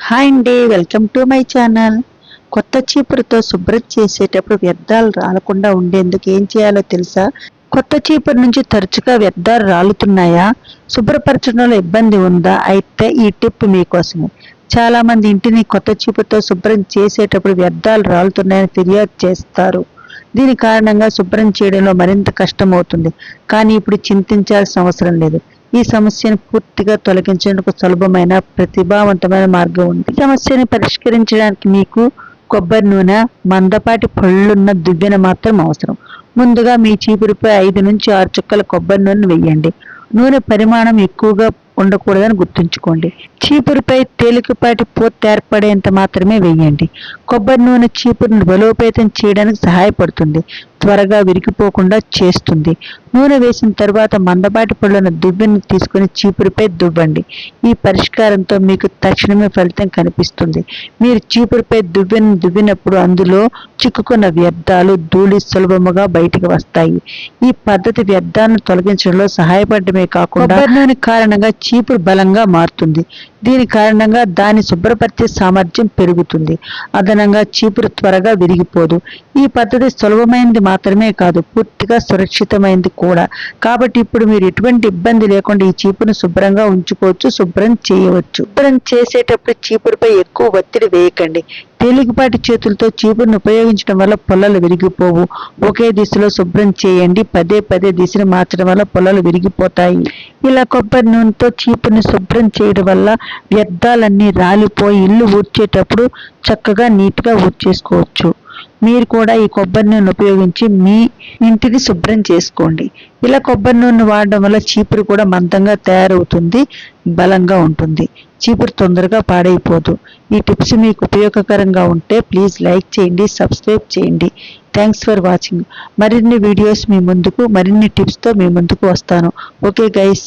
Hi అండి welcome to my channel. కొత్త చీపురుతో శుభ్రం చేసేటప్పుడు వ్యర్థాలు రాలకుండా ఉండేందుకు ఏం చేయాలో తెలుసా? కొత్త చీపురు నుంచి తరచుగా వ్యర్థాలు రాలుతున్నాయా? శుభ్రపరచడంలో ఇబ్బంది ఉందా? అయితే ఈ టిప్ మీకోసమే. చాలా మంది ఇంటిని కొత్త చీపురుతో శుభ్రం చేసేటప్పుడు వ్యర్థాలు రాలుతున్నాయని ఫిర్యాదు చేస్తారు. దీని కారణంగా శుభ్రం చేయడంలో మరింత కష్టమవుతుంది. కానీ ఇప్పుడు చింతించాల్సిన అవసరం లేదు. ఈ సమస్యను పూర్తిగా తొలగించేందుకు సులభమైన ప్రతిభావంతమైన మార్గం ఉంది. ఈ సమస్యను పరిష్కరించడానికి మీకు కొబ్బరి నూనె మందపాటి పళ్ళున్న దువ్వెన మాత్రం అవసరం. ముందుగా మీ చీపురుపై ఐదు నుంచి ఆరు చుక్కల కొబ్బరి నూనె వేయండి. నూనె పరిమాణం ఎక్కువగా ఉండకూడదని గుర్తుంచుకోండి. చీపురుపై తేలికపాటి పూత ఏర్పడేంత మాత్రమే వేయండి కొబ్బరి నూనె చీపురును బలోపేతం చేయడానికి సహాయపడుతుంది. త్వరగా విరిగిపోకుండా చేస్తుంది. నూనె వేసిన తర్వాత మందపాటి పళ్ళున దువ్వెను తీసుకుని చీపురుపై దువ్వండి. ఈ పరిష్కారంతో మీకు తక్షణమే ఫలితం కనిపిస్తుంది. మీరు చీపురుపై దువ్వెను దువ్వినప్పుడు అందులో చిక్కుకున్న వ్యర్థాలు ధూళి సులభముగా బయటికి వస్తాయి. ఈ పద్ధతి వ్యర్థాలను తొలగించడంలో సహాయపడమే కాకుండా దాని నూనె కారణంగా చీపురు బలంగా మారుతుంది. దీని కారణంగా దాని శుభ్రపరిచే సామర్థ్యం పెరుగుతుంది. అదనంగా చీపురు త్వరగా విరిగిపోదు. ఈ పద్ధతి సులభమైనది మాత్రమే కాదు పూర్తిగా సురక్షితమైనది కూడా. కాబట్టి ఇప్పుడు మీరు ఎటువంటి ఇబ్బంది లేకుండా ఈ చీపురును శుభ్రంగా ఉంచుకోవచ్చు శుభ్రం చేయవచ్చు. శుభ్రం చేసేటప్పుడు చీపురుపై ఎక్కువ ఒత్తిడి వేయకండి. తేలికపాటి చేతులతో చీపురును ఉపయోగించడం వల్ల పొల్లలు విరిగిపోవు. ఒకే దిశలో శుభ్రం చేయండి. పదే పదే దిశను మార్చడం వల్ల పొల్లలు విరిగిపోతాయి. ఇలా కొబ్బరి నూనెతో చీపుని శుభ్రం చేయడం వల్ల వ్యర్థాలన్నీ రాలిపోయి ఇల్లు ఊడ్చేటప్పుడు చక్కగా నీట్గా ఊడ్చేసుకోవచ్చు. మీరు కూడా ఈ కొబ్బరి నూనె ఉపయోగించి మీ ఇంటిని శుభ్రం చేసుకోండి. ఇలా కొబ్బరి నూనె వాడడం వల్ల చీపురు కూడా మందంగా తయారవుతుంది బలంగా ఉంటుంది. చీపురు తొందరగా పాడైపోదు. ఈ టిప్స్ మీకు ఉపయోగకరంగా ఉంటే ప్లీజ్ లైక్ చేయండి సబ్స్క్రైబ్ చేయండి. Thanks for watching. మరిన్ని వీడియోస్ మీ ముందుకు మరిన్ని టిప్స్తో మీ ముందుకు వస్తాను. Okay guys.